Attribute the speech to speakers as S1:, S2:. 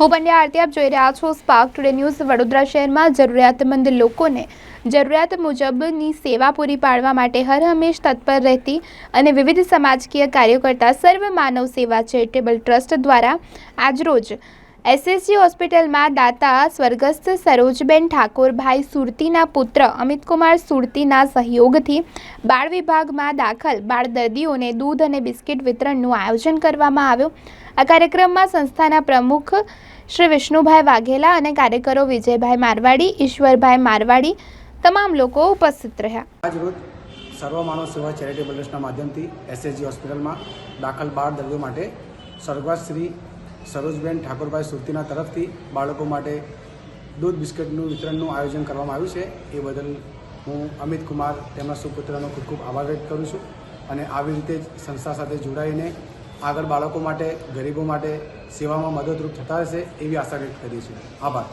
S1: હું પંડ્યા આરતી આપ જોઈ રહ્યા છો સ્પાર્ક ટુડે ન્યૂઝ વડોદરા શહેરમાં જરૂરિયાતમંદ લોકોને જરૂરિયાત મુજબની સેવા પૂરી પાડવા માટે હર હંમેશ તત્પર રહેતી અને વિવિધ સમાજકીય કાર્યો કરતા સર્વ માનવ સેવા ચેરિટેબલ ટ્રસ્ટ દ્વારા આજરોજ એસએસજી હોસ્પિટલમાં દાતા સ્વર્ગસ્થ સરોજબેન ઠાકોરભાઈ સુરતીના પુત્ર અમિતકુમાર સુરતીના સહયોગથી બાળ વિભાગમાં દાખલ બાળ દર્દીઓને દૂધ અને બિસ્કિટ વિતરણનું આયોજન કરવામાં આવ્યું. આ કાર્યક્રમમાં સંસ્થાના પ્રમુખ શ્રી વિષ્ણુભાઈ વાઘેલા અને કાર્યકરો વિજયભાઈ મારવાડી, ઈશ્વરભાઈ મારવાડી તમામ લોકો ઉપસ્થિત રહ્યા.
S2: આજ રોજ સર્વ માનવ સેવા ચેરિટેબલ ટ્રસ્ટના માધ્યમથી એસએસજી હોસ્પિટલમાં દાખલ બાળ દર્દીઓ માટે સ્વર્ગવાસ શ્રી સરોજબેન ઠાકોરભાઈ સુરતીના તરફથી બાળકો માટે દૂધ બિસ્કિટનું વિતરણનું આયોજન કરવામાં આવ્યું છે. એ બદલ હું અમિત કુમાર તેમના સુપુત્રનો ખૂબ ખૂબ આભાર વ્યક્ત કરું છું અને આવી રીતે જ સંસ્થા સાથે જોડાઈને આગળ બાળકો માટે, ગરીબો માટે સેવામાં મદદરૂપ થતા હશે એવી આશા વ્યક્ત કરીએ છીએ. આભાર.